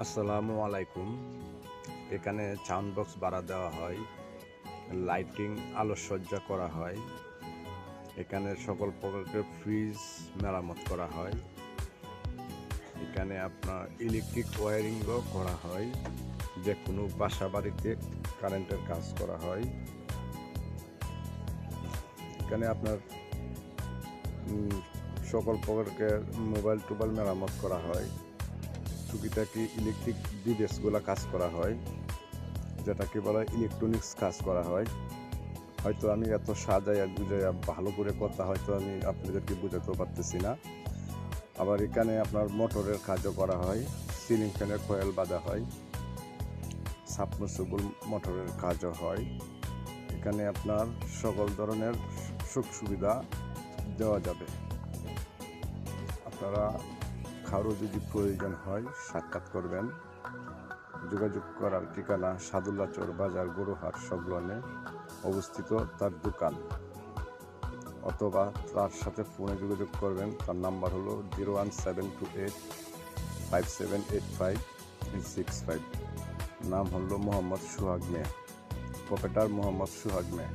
আসসালামু আলাইকুম। এখানে সাউন্ড বক্স ভাড়া দেওয়া হয় লাইটিং আলোকসজ্জা করা হয়। এখানে সকল প্রকারের ফ্রিজ মেরামত করা হয়। এখানে আপনার ইলেকট্রিক ওয়ারিংও করা হয়। যে কোনো বাসা বাড়িতে কারেন্টের কাজ করা হয়। এখানে আপনার সকল প্রকারের মোবাইল টোবাইল মেরামত করা হয়। টুকিটাকি ইলেকট্রিক ডিভাইসগুলো কাজ করা হয়, যেটাকে বলা ইলেকট্রনিক্স কাজ করা হয়। হয়তো আমি এত সাজাইয়া গুজাইয়া ভালো করে কথা হয়তো আমি আপনাদেরকে বোঝাতে পারতেছি না। আবার এখানে আপনার মোটরের কাজও করা হয় সিলিং ফ্যানের কয়েল বাঁধা হয় সাবমার্সিবল মোটরের কাজও হয়। এখানে আপনার সকল ধরনের সুখ সুবিধা দেওয়া যাবে। আপনারা কারও যদি প্রয়োজন হয়, সাক্ষাৎ করবেন। যোগাযোগ করার ঠিকানা সাদুল্লাচর বাজার গরুহাট সংলগ্নে অবস্থিত তার দোকান। অথবা তার সাথে ফোনে যোগাযোগ করবেন। তার নাম্বার হলো zero one seven two eight five seven eight five three six five. নাম হলো মোহাম্মদ সুহাগ মে প্রফেটার মোহাম্মদ সুহাগ মে